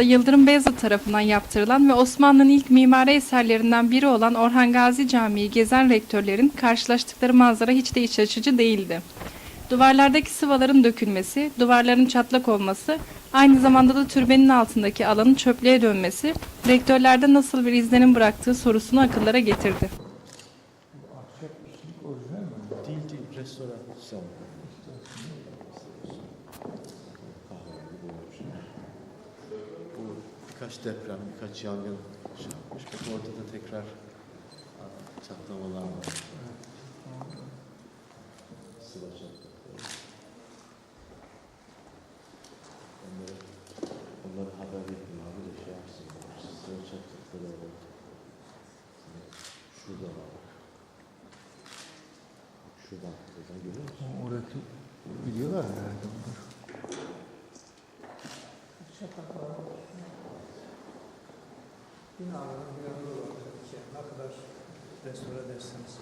Yıldırım Beyazıt tarafından yaptırılan ve Osmanlı'nın ilk mimari eserlerinden biri olan Orhan Gazi Camii'yi gezen rektörlerin karşılaştıkları manzara hiç de iç açıcı değildi. Duvarlardaki sıvaların dökülmesi, duvarların çatlak olması, aynı zamanda da türbenin altındaki alanın çöplüğe dönmesi, rektörlerde nasıl bir izlenim bıraktığı sorusunu akıllara getirdi. Değil değil, restorasyon. Bu birkaç deprem, birkaç yangın şey yapmış. Bak orada da tekrar çatlamalar var. Sıva çatlakları. Onları, onları haber ettim abi de şey yapsınlar. Sıva çatlakları var. Şurada var. Şuradan, buradan görüyor musun? Orası biliyorlar herhalde bunlar. Binaların bir arada olacak. Ne kadar restore ederseniz.